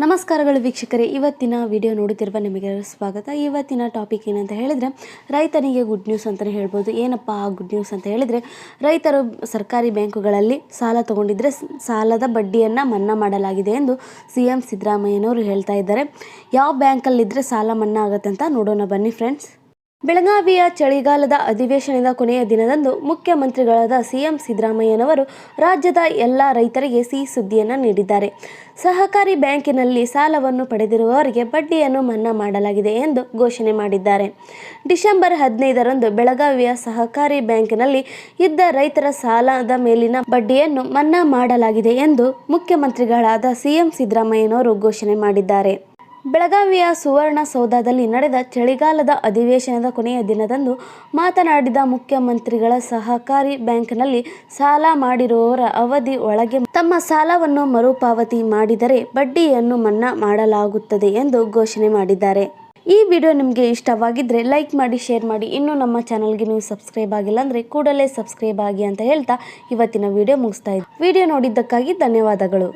ನಮಸ್ಕಾರಗಳು ವೀಕ್ಷಕರೇ. ಇವತ್ತಿನ ವಿಡಿಯೋ ನೋಡುತ್ತಿರುವ ನಿಮಗೆ ಸ್ವಾಗತ. ಇವತ್ತಿನ ಟಾಪಿಕ್ ಏನಂತ ಹೇಳಿದರೆ, ರೈತನಿಗೆ ಗುಡ್ ನ್ಯೂಸ್ ಅಂತಲೇ ಹೇಳ್ಬೋದು. ಏನಪ್ಪ ಆ ಗುಡ್ ನ್ಯೂಸ್ ಅಂತ ಹೇಳಿದರೆ, ರೈತರು ಸರ್ಕಾರಿ ಬ್ಯಾಂಕುಗಳಲ್ಲಿ ಸಾಲ ತಗೊಂಡಿದ್ರೆ ಸ್- ಸಾಲದ ಬಡ್ಡಿಯನ್ನು ಮನ್ನಾ ಮಾಡಲಾಗಿದೆ ಎಂದು ಸಿ ಎಂ ಸಿದ್ದರಾಮಯ್ಯನವರು ಹೇಳ್ತಾ ಇದ್ದಾರೆ. ಯಾವ ಬ್ಯಾಂಕಲ್ಲಿದ್ದರೆ ಸಾಲ ಮನ್ನಾ ಆಗುತ್ತೆ ಅಂತ ನೋಡೋಣ ಬನ್ನಿ ಫ್ರೆಂಡ್ಸ್ ಬೆಳಗಾವಿಯ ಚಳಿಗಾಲದ ಅಧಿವೇಶನದ ಕೊನೆಯ ದಿನದಂದು ಮುಖ್ಯಮಂತ್ರಿಗಳಾದ ಸಿಎಂ ಸಿದ್ದರಾಮಯ್ಯನವರು ರಾಜ್ಯದ ಎಲ್ಲ ರೈತರಿಗೆ ಸಿಹಿ ಸುದ್ದಿಯನ್ನು ನೀಡಿದ್ದಾರೆ. ಸಹಕಾರಿ ಬ್ಯಾಂಕಿನಲ್ಲಿ ಸಾಲವನ್ನು ಪಡೆದಿರುವವರಿಗೆ ಬಡ್ಡಿಯನ್ನು ಮನ್ನಾ ಮಾಡಲಾಗಿದೆ ಎಂದು ಘೋಷಣೆ ಮಾಡಿದ್ದಾರೆ. ಡಿಸೆಂಬರ್ ಹದಿನೈದರಂದು ಬೆಳಗಾವಿಯ ಸಹಕಾರಿ ಬ್ಯಾಂಕಿನಲ್ಲಿ ಇದ್ದ ರೈತರ ಸಾಲದ ಮೇಲಿನ ಬಡ್ಡಿಯನ್ನು ಮನ್ನಾ ಮಾಡಲಾಗಿದೆ ಎಂದು ಮುಖ್ಯಮಂತ್ರಿಗಳಾದ ಸಿಎಂ ಸಿದ್ದರಾಮಯ್ಯನವರು ಘೋಷಣೆ ಮಾಡಿದ್ದಾರೆ. ಬೆಳಗಾವಿಯ ಸುವರ್ಣಸೌಧದಲ್ಲಿ ನಡೆದ ಚಳಿಗಾಲದ ಅಧಿವೇಶನದ ಕೊನೆಯ ದಿನದಂದು ಮಾತನಾಡಿದ ಮುಖ್ಯಮಂತ್ರಿಗಳ ಸಹಕಾರಿ ಬ್ಯಾಂಕ್ನಲ್ಲಿ ಸಾಲ ಮಾಡಿರುವವರ ಅವಧಿ ಒಳಗೆ ತಮ್ಮ ಸಾಲವನ್ನು ಮರುಪಾವತಿ ಮಾಡಿದರೆ ಬಡ್ಡಿಯನ್ನು ಮನ್ನಾ ಮಾಡಲಾಗುತ್ತದೆ ಎಂದು ಘೋಷಣೆ ಮಾಡಿದ್ದಾರೆ. ಈ ವಿಡಿಯೋ ನಿಮಗೆ ಇಷ್ಟವಾಗಿದ್ದರೆ ಲೈಕ್ ಮಾಡಿ, ಶೇರ್ ಮಾಡಿ. ಇನ್ನೂ ನಮ್ಮ ಚಾನಲ್ಗೆ ನೀವು ಸಬ್ಸ್ಕ್ರೈಬ್ ಆಗಿಲ್ಲ ಅಂದರೆ ಕೂಡಲೇ ಸಬ್ಸ್ಕ್ರೈಬ್ ಆಗಿ ಅಂತ ಹೇಳ್ತಾ ಇವತ್ತಿನ ವಿಡಿಯೋ ಮುಗಿಸ್ತಾ ಇದ್ದೀನಿ ವಿಡಿಯೋ ನೋಡಿದ್ದಕ್ಕಾಗಿ ಧನ್ಯವಾದಗಳು.